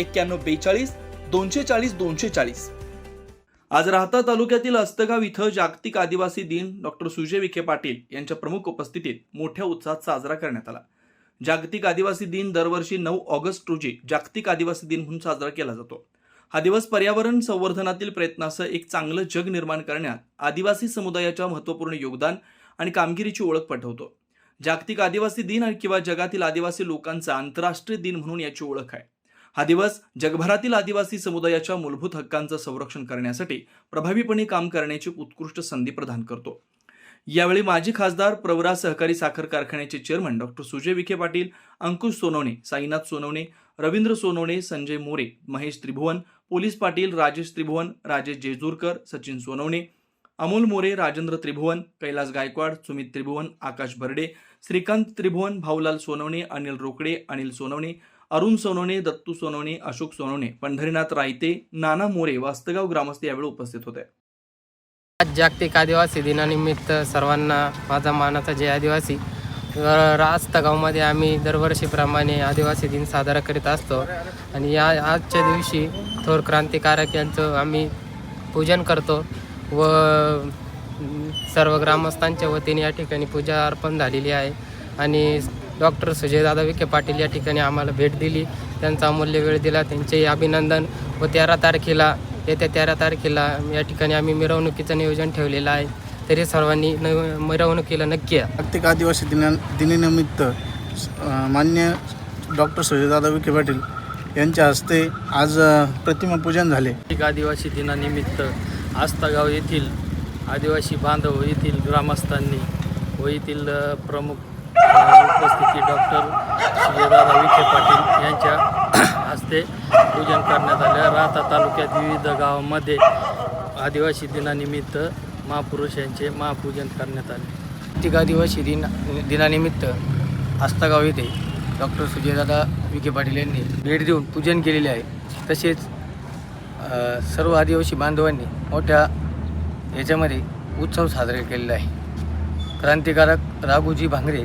एक्क्याण्णव बेचाळीस दोनशे चाळीस दोनशे चाळीस. आज राहता तालुक्यातील अस्तगाव इथं जागतिक आदिवासी दिन डॉक्टर सुजय विखे पाटील यांच्या प्रमुख उपस्थितीत मोठ्या उत्साहात साजरा करण्यात आला. जागतिक आदिवासी दिन दरवर्षी नऊ ऑगस्ट रोजी जागतिक आदिवासी दिन म्हणून साजरा केला जातो. हा दिवस पर्यावरण संवर्धनातील प्रयत्नासह एक चांगलं जग निर्माण करण्यात आदिवासी समुदायाच्या महत्त्वपूर्ण योगदान आणि कामगिरीची ओळख पटवतो. जागतिक आदिवासी दिन किंवा जगातील आदिवासी लोकांचा आंतरराष्ट्रीय दिन म्हणून याची ओळख आहे. हा दिवस जगभरातील आदिवासी समुदायाच्या मूलभूत हक्कांचं संरक्षण करण्यासाठी प्रभावीपणे काम करण्याची उत्कृष्ट संधी प्रदान करतो. यावेळी माजी खासदार प्रवरा सहकारी साखर कारखान्याचे chairman doctor Sujay Vikhe Patil Ankush Sonawane Sainath Sonawane Ravindra Sonawane Sanjay More Mahesh Tribhuvan police Patil Rajesh Tribhuvan Rajesh Jejurkar Sachin Sonawane Amol More Rajendra Tribhuvan Kailas Gaikwad Sumit Tribhuvan Akash Barde Shrikant Tribhuvan Bhaulal Sonawane Anil Rokade Anil Sonawane Arun Sonawane Dattu Sonawane Ashok Sonawane Pandharinath Raite Nana More वास्तगाव ग्रामस्थ यावेळी उपस्थित होते. आज जागतिक आदिवासी दिनानिमित्त सर्वांना माझा मानाचा जय आदिवासी. रास्तगावमध्ये आम्ही दरवर्षीप्रमाणे आदिवासी दिन साजरा करीत असतो. आणि या आजच्या दिवशी थोर क्रांतिकारक यांचं आम्ही पूजन करतो व सर्व ग्रामस्थांच्या वतीने या ठिकाणी पूजा अर्पण झालेली आहे. आणि डॉक्टर सुजयदादा विखे पाटील या ठिकाणी आम्हाला भेट दिली. त्यांचा अमूल्य वेळ दिला त्यांचेही अभिनंदन. व तेरा तारखेला येत्या तेरा तारखेला या ठिकाणी आम्ही मिरवणुकीचं नियोजन ठेवलेलं आहे. तरी सर्वांनी न मिरवणुकीला नक्की या. जागतिक आदिवासी दिना दिनानिमित्त मान्य डॉक्टर सुजयदादा विखे पाटील यांच्या हस्ते आज प्रतिमा पूजन झाले. जागतिक आदिवासी दिनानिमित्त आस्तागाव येथील आदिवासी बांधव येथील ग्रामस्थांनी व येथील प्रमुख उपस्थिती डॉक्टर सुजयदादा विखे पाटील यांच्या हस्ते पूजन करण्यात आले. राहता तालुक्यात विविध गावामध्ये आदिवासी दिनानिमित्त महापुरुष यांचे महापूजन करण्यात आले. जागतिक आदिवासी दिन दिनानिमित्त आस्तागाव येथे डॉक्टर सुजयदादा विखे पाटील यांनी भेट देऊन पूजन केलेले आहे. तसेच सर्व आदिवासी बांधवांनी मोठ्या याच्यामध्ये उत्सव साजरे केलेला आहे. क्रांतिकारक राघोजी भांगरे